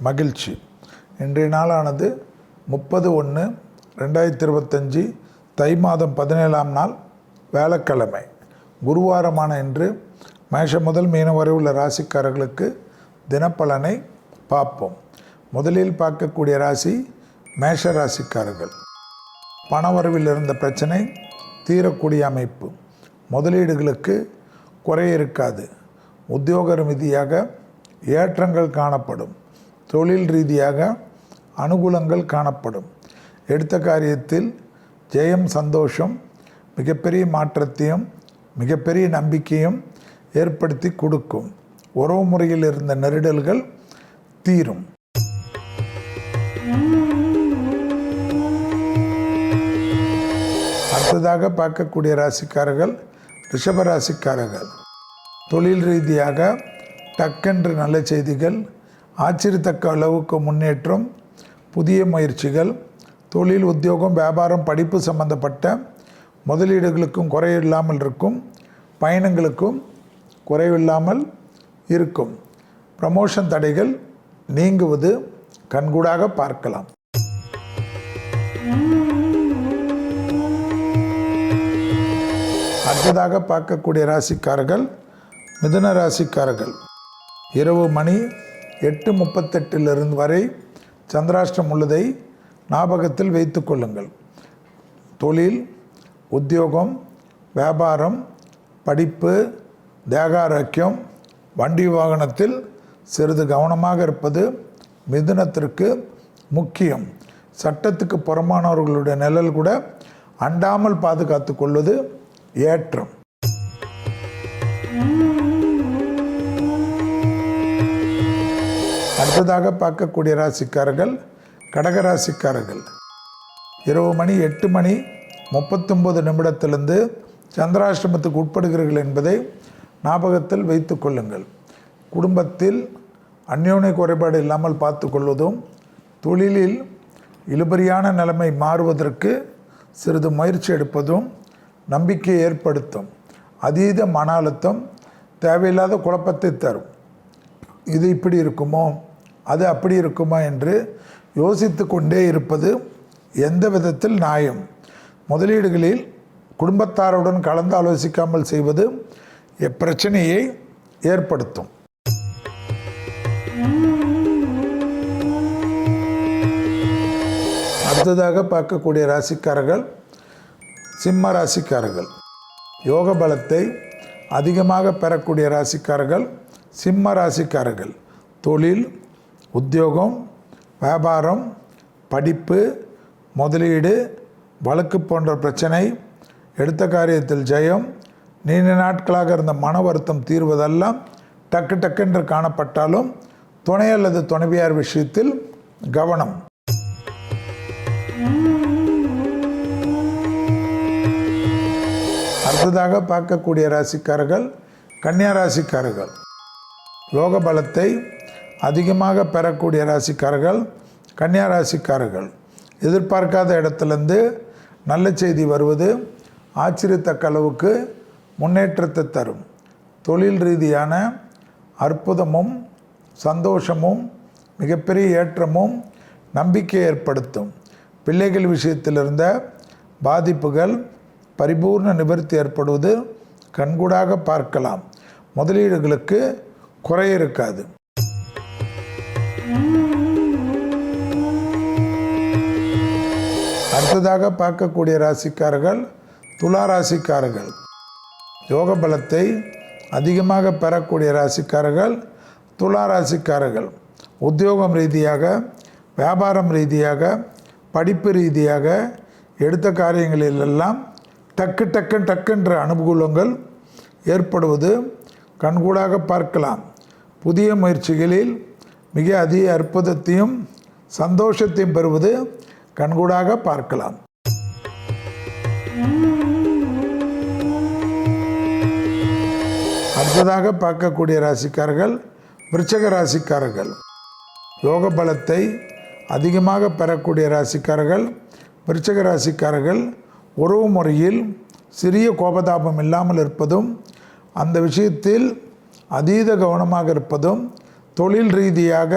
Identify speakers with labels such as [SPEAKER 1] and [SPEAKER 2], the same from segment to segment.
[SPEAKER 1] மகிழ்ச்சி. இன்றைய நாளானது முப்பது ஒன்று ரெண்டாயிரத்தி இருபத்தஞ்சி தை மாதம் பதினேழாம் நாள் வேலைக்கிழமை குருவாரமான இன்று மேஷம் முதல் மீனம் வரை உள்ள ராசிக்காரர்களுக்கு தினப்பலனை பார்ப்போம். முதலில் பார்க்கக்கூடிய ராசி மேஷ ராசிக்காரர்கள். பணவரவில் இருந்த பிரச்சனை தீரக்கூடிய அமைப்பு. முதலீடுகளுக்கு குறை இருக்காது. உத்தியோக ரீதியாக ஏற்றங்கள் காணப்படும். தொழில் ரீதியாக அனுகூலங்கள் காணப்படும். எடுத்த காரியத்தில் ஜெயம் சந்தோஷம் மிகப்பெரிய மாற்றத்தையும் மிகப்பெரிய நம்பிக்கையும் ஏற்படுத்தி கொடுக்கும். உறவு முறையில் இருந்த நெருடல்கள் தீரும். அடுத்ததாக பார்க்கக்கூடிய ராசிக்காரர்கள் ரிஷப ராசிக்காரர்கள். தொழில் ரீதியாக டக்கென்று நல்ல செய்திகள் ஆச்சரியத்தக்க அளவுக்கு முன்னேற்றம் புதிய முயற்சிகள் தொழில் உத்தியோகம் வியாபாரம் படிப்பு சம்பந்தப்பட்ட முதலீடுகளுக்கும் குறையில்லாமல் இருக்கும் பயணங்களுக்கும் குறைவில்லாமல் இருக்கும். ப்ரமோஷன் தடைகள் நீங்குவது கண்கூடாக பார்க்கலாம். அடுத்ததாக பார்க்கக்கூடிய ராசிக்காரர்கள் மிதுன ராசிக்காரர்கள். இரவு மணி எட்டு முப்பத்தெட்டிலிருந்து வரை சந்திராஷ்டம் உள்ளதை ஞாபகத்தில் வைத்து கொள்ளுங்கள். தொழில் உத்தியோகம் வியாபாரம் படிப்பு தேகாரோக்கியம் வண்டி வாகனத்தில் சிறிது கவனமாக இருப்பது மிதுனத்திற்கு முக்கியம். சட்டத்துக்கு புறமானவர்களுடைய நிழல் கூட அண்டாமல் பாதுகாத்து கொள்வது ஏற்றம். அடுத்ததாக பார்க்கக்கூடிய ராசிக்காரர்கள் கடக ராசிக்காரர்கள். இரவு மணி எட்டு மணி முப்பத்தொம்பது நிமிடத்திலிருந்து சந்திராஷ்டமத்துக்கு உட்படுகிறீர்கள் என்பதை ஞாபகத்தில் வைத்து கொள்ளுங்கள். குடும்பத்தில் அந்யோன்ய குறைபாடு இல்லாமல் பார்த்து கொள்வதும் தொழிலில் இழுபறியான நிலைமை மாறுவதற்கு சிறிது முயற்சி எடுப்பதும் நம்பிக்கையை ஏற்படுத்தும். அதீத மன அழுத்தம் தேவையில்லாத குழப்பத்தை தரும். இது இப்படி இருக்குமோ? அது அப்படி இருக்குமா என்று யோசித்து கொண்டே இருப்பது எந்த விதத்தில் நியாயம்? முதலீடுகளில் குடும்பத்தாருடன் கலந்து ஆலோசிக்காமல் செய்வது எப்பிரச்சனையை ஏற்படுத்தும். அடுத்ததாக பார்க்கக்கூடிய ராசிக்காரர்கள் சிம்ம ராசிக்காரர்கள். யோக பலத்தை அதிகமாக பெறக்கூடிய ராசிக்காரர்கள் சிம்ம ராசிக்காரர்கள். தொழில் உத்தியோகம் வியாபாரம் படிப்பு முதலீடு வழக்கு போன்ற பிரச்சனை எடுத்த காரியத்தில் ஜெயம் நீண்ட நாட்களாக இருந்த மன வருத்தம் தீர்வதெல்லாம் டக்கு டக்கென்று காணப்பட்டாலும் துணை அல்லது துணைவியார் விஷயத்தில் கவனம். அடுத்ததாக பார்க்கக்கூடிய ராசிக்காரர்கள் கன்னியா ராசிக்காரர்கள். யோக பலத்தை அதிகமாக பெறக்கூடிய ராசிக்காரர்கள் கன்னியா ராசிக்காரர்கள். எதிர்பார்க்காத இடத்துலேருந்து நல்ல செய்தி வருவது ஆச்சரியத்தக்க அளவுக்கு முன்னேற்றத்தை தரும். தொழில் ரீதியான அற்புதமும் சந்தோஷமும் மிகப்பெரிய ஏற்றமும் நம்பிக்கை ஏற்படுத்தும். பிள்ளைகள் விஷயத்தில் இருந்த பாதிப்புகள் பரிபூர்ண நிவர்த்தி ஏற்படுவது கண்கூடாக பார்க்கலாம். முதலீடுகளுக்கு குறை இருக்காது அடுத்ததாக பார்க்கக்கூடிய ராசிக்காரர்கள் துலா ராசிக்காரர்கள். யோக பலத்தை அதிகமாக பெறக்கூடிய ராசிக்காரர்கள் துலா ராசிக்காரர்கள். உத்தியோகம் ரீதியாக வியாபாரம் ரீதியாக படிப்பு ரீதியாக எடுத்த காரியங்களிலெல்லாம் டக்கு டக்குன்னு டக்குன்ற அனுகூலங்கள் ஏற்படுவது கண்கூடாக பார்க்கலாம். புதிய முயற்சிகளில் மிக அதிக அற்புதத்தையும் சந்தோஷத்தையும் பெறுவது கண்கூடாக பார்க்கலாம். அடுத்ததாக பார்க்கக்கூடிய ராசிக்காரர்கள் விருச்சக ராசிக்காரர்கள். யோக பலத்தை அதிகமாக பெறக்கூடிய ராசிக்காரர்கள் விருச்சக ராசிக்காரர்கள் உறவு முறையில் சிறிய கோபதாபம் இல்லாமல் இருப்பதும் அந்த விஷயத்தில் அதீத கவனமாக இருப்பதும் தொழில் ரீதியாக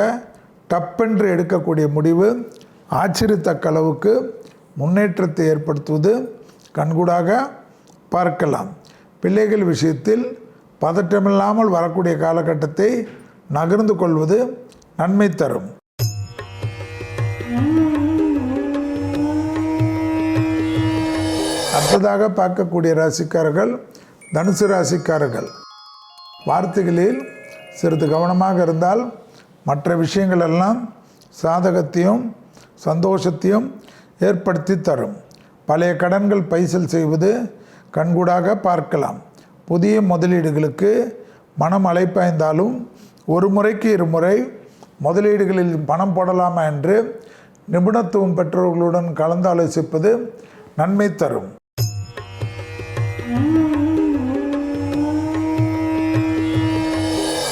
[SPEAKER 1] டப்பென்று எடுக்கக்கூடிய முடிவு ஆச்சரியத்தக்க அளவுக்கு முன்னேற்றத்தை ஏற்படுத்துவது கண்கூடாக பார்க்கலாம். பிள்ளைகள் விஷயத்தில் பதற்றமில்லாமல் வரக்கூடிய காலகட்டத்தை நகர்ந்து கொள்வது நன்மை தரும். அடுத்ததாக பார்க்கக்கூடிய ராசிக்காரர்கள் தனுசு ராசிக்காரர்கள். வார்த்தைகளில் சிறிது கவனமாக இருந்தால் மற்ற விஷயங்கள் எல்லாம் சாதகத்தையும் சந்தோஷத்தையும் ஏற்படுத்தி தரும். பழைய கடன்கள் பைசல் செய்வது கண்கூடாக பார்க்கலாம். புதிய முதலீடுகளுக்கு மனம் அலைப்பாய்ந்தாலும் ஒரு முறைக்கு இருமுறை முதலீடுகளில் பணம் போடலாமா என்று நிபுணத்துவம் பெற்றவர்களுடன் கலந்து ஆலோசிப்பது நன்மை தரும்.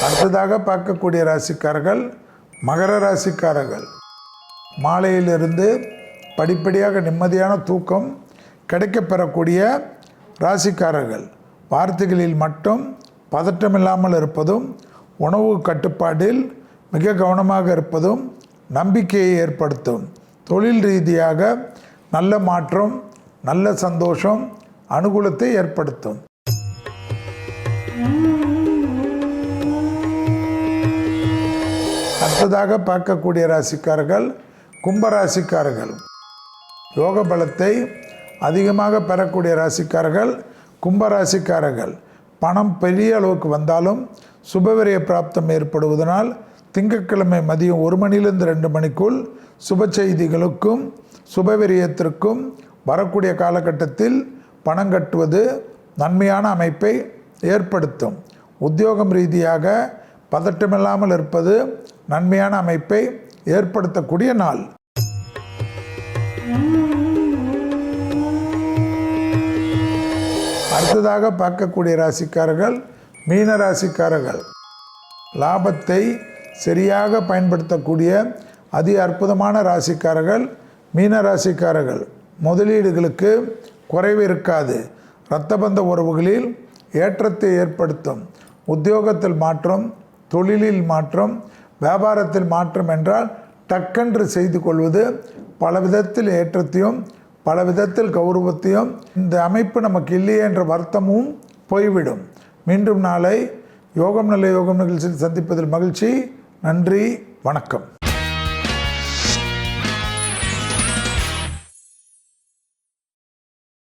[SPEAKER 1] அடுத்ததாக பார்க்கக்கூடிய ராசிக்காரர்கள் மகர ராசிக்காரர்கள். மாலையிலிருந்து படிப்படியாக நிம்மதியான தூக்கம் கிடைக்கப்பெறக்கூடிய ராசிக்காரர்கள். வார்த்தைகளில் மட்டும் பதற்றமில்லாமல் இருப்பதும் உணவு கட்டுப்பாட்டில் மிக கவனமாக இருப்பதும் நம்பிக்கையை ஏற்படுத்தும். தொழில் ரீதியாக நல்ல மாற்றம் நல்ல சந்தோஷம் அனுகூலத்தை ஏற்படுத்தும். அடுத்ததாக பார்க்கக்கூடிய ராசிக்காரர்கள் கும்பராசிக்காரர்கள். யோக பலத்தை அதிகமாக பெறக்கூடிய ராசிக்காரர்கள் கும்பராசிக்காரர்கள். பணம் பெரிய அளவுக்கு வந்தாலும் சுபவிரிய பிராப்தம் ஏற்படுவதனால் திங்கட்கிழமை மதியம் ஒரு மணிலிருந்து ரெண்டு மணிக்குள் சுப செய்திகளுக்கும் சுபவிரியத்திற்கும் வரக்கூடிய காலகட்டத்தில் பணம் கட்டுவது நன்மையான அமைப்பை ஏற்படுத்தும். உத்தியோகம் ரீதியாக பதட்டமில்லாமல் இருப்பது நன்மையான அமைப்பை ஏற்படுத்தக்கூடிய நாள். அடுத்ததாக பார்க்கக்கூடிய ராசிக்காரர்கள் மீன ராசிக்காரர்கள். லாபத்தை சரியாக பயன்படுத்தக்கூடிய அதி அற்புதமான ராசிக்காரர்கள் மீன ராசிக்காரர்கள். முதலீடுகளுக்கு குறைவு இருக்காது. இரத்தபந்த உறவுகளில் ஏற்றத்தை ஏற்படுத்தும். உத்தியோகத்தில் மாற்றம் தொழிலில் மாற்றம் வியாபாரத்தில் மாற்றம் என்றால் டக்கென்று செய்து கொள்வது பல விதத்தில் ஏற்றத்தையும் பல விதத்தில் கௌரவத்தையும் இந்த அமைப்பு நமக்கு இல்லையே என்ற வருத்தமும் போய்விடும். மீண்டும் நாளை யோகம் நல்ல யோகம் நிகழ்ச்சியில் சந்திப்பதில் மகிழ்ச்சி. நன்றி. வணக்கம்.